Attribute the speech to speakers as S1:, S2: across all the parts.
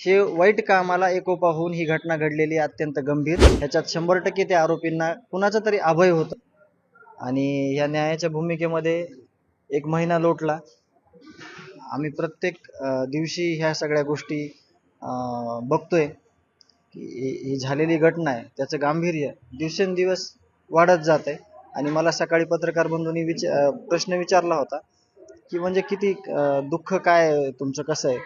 S1: हे वाईट कामाला एकोपा होऊन ही घटना घडलेली अत्यंत गंभीर. ह्याच्यात शंभर टक्के त्या आरोपींना कुणाचा तरी अभय होतं. आणि या न्यायाच्या भूमिकेमध्ये एक महिना लोटला. आम्ही प्रत्येक अं, दिवशी ह्या सगळ्या गोष्टी अं, बघतोय की ही- ही झालेली घटना आहे. त्याचं गांभीर्य दिवसेंदिवस वाढत जात आहे आणि मला सकाळी पत्रकार बंधूंनी विच अं, प्रश्न विचारला होता की म्हणजे किती अं, दुःख काय आहे, तुमचं कसं आहे?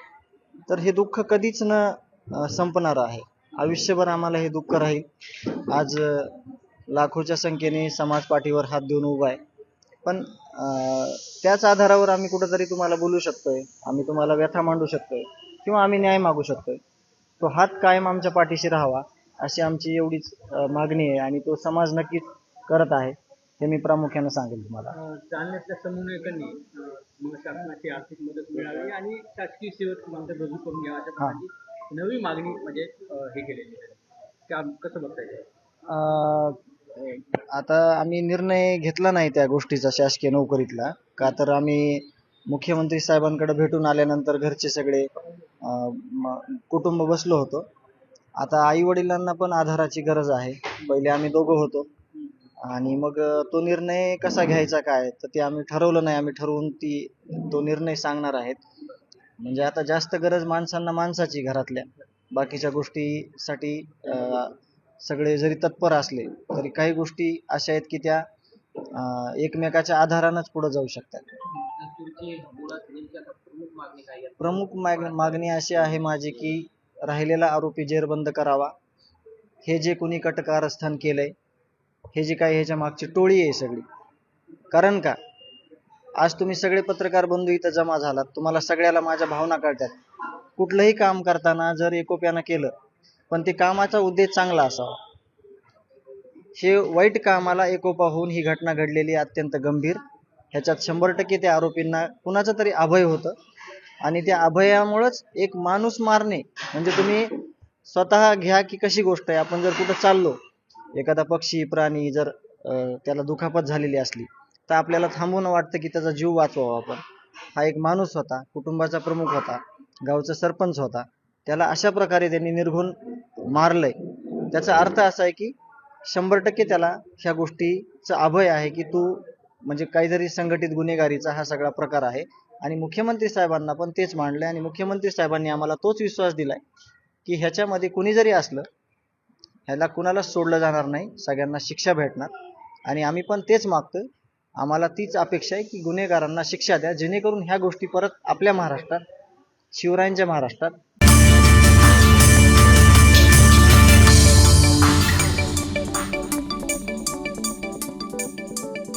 S1: तर हे दुःख कधीच न संपणार आहे. आयुष्यभर आम्हाला हे दुःख राहील. आज लाखोच्या संख्येने समाज पाठीवर हात देऊन उभा आहे. पण त्याच आधारावर आम्ही कुठंतरी तुम्हाला बोलू शकतोय. आम्ही तुम्हाला व्यथा मांडू शकतोय. किंवा आम्ही न्याय मागू शकतोय. तो हात कायम आमच्या पाठीशी राहावा अशी आमची एवढीच मागणी आहे आणि तो समाज नक्कीच करत आहे हे मी प्रामुख्याने सांगेल तुम्हाला.
S2: जालन्यातल्या शासनाची आर्थिक मदत मिळावी आणि शासकीय सेवेत मागणी रजू करून घ्यावा अशा प्रकारची नवी मागणी म्हणजे अं, हे केलेली आहे. त्या कसं बघता येईल
S1: अं, आता आम्ही निर्णय घेतला नाही त्या गोष्टीचा शासकीय नोकरीतला. का तर आम्ही मुख्यमंत्री साहेबांकडे भेटून आल्यानंतर घरचे सगळे अं, म- कुटुंब बसलो होतो. आता आई वडिलांना पण आधाराची गरज आहे. पहिले आम्ही दोघं होतो. आणि मग तो निर्णय कसा घ्यायचा काय? तर ते आम्ही ठरवलं नाही. आम्ही ठरवून ती तो निर्णय सांगणार आहेत. म्हणजे आता जास्त गरज माणसांना माणसाची घरातल्या. बाकीच्या गोष्टीसाठी अं, सगळे जरी तत्पर असले तरी काही गोष्टी अशा आहेत की त्या अं, एकमेकाच्या आधारानंच पुढे जाऊ शकतात.
S2: प्रमुख मागणी काय आहे?
S1: प्रमुख माग- मागणी अशी आहे माझी की राहिलेला आरोपी जेरबंद करावा. हे जे कोणी कटकारस्थान केलंय हे जे काही ह्याच्या मागची टोळी आहे सगळी. कारण का? आज तुम्ही सगळे पत्रकार बंधू इथं जमा झालात तुम्हाला सगळ्याला माझ्या भावना कळतात. कुठलंही काम करताना जर एकोप्यानं केलं पण ते कामाचा उद्देश चांगला असावा. हे वाईट कामाला एकोपा होऊन ही घटना घडलेली अत्यंत गंभीर. ह्याच्यात शंभर टक्के त्या आरोपींना कुणाचं तरी अभय होतं. आणि त्या अभयामुळंच एक माणूस मारणे म्हणजे तुम्ही स्वतः घ्या की कशी गोष्ट आहे आपण जर कुठं चाललो एखादा पक्षी प्राणी जर त्याला दुखापत झालेली असली तर आपल्याला थांबून वाटतं की त्याचा जीव वाचवावा आपण. हा एक माणूस होता कुटुंबाचा प्रमुख होता गावचा सरपंच होता. त्याला अशा प्रकारे त्यांनी निर्घुण मारलंय. त्याचा अर्थ असा आहे की शंभर टक्के त्याला ह्या गोष्टीचं अभय आहे की तू म्हणजे काहीतरी संघटित गुन्हेगारीचा हा सगळा प्रकार आहे. आणि मुख्यमंत्री साहेबांना पण तेच मांडलंय आणि मुख्यमंत्री साहेबांनी आम्हाला तोच विश्वास दिलाय की ह्याच्यामध्ये कुणी जरी असलं ह्याला कुणालाच सोडलं जाणार नाही सगळ्यांना शिक्षा भेटणार. आणि आम्ही पण तेच मागतो आम्हाला तीच अपेक्षा आहे की गुन्हेगारांना शिक्षा द्या जेणेकरून ह्या गोष्टी परत आपल्या महाराष्ट्रात शिवरायांच्या महाराष्ट्रात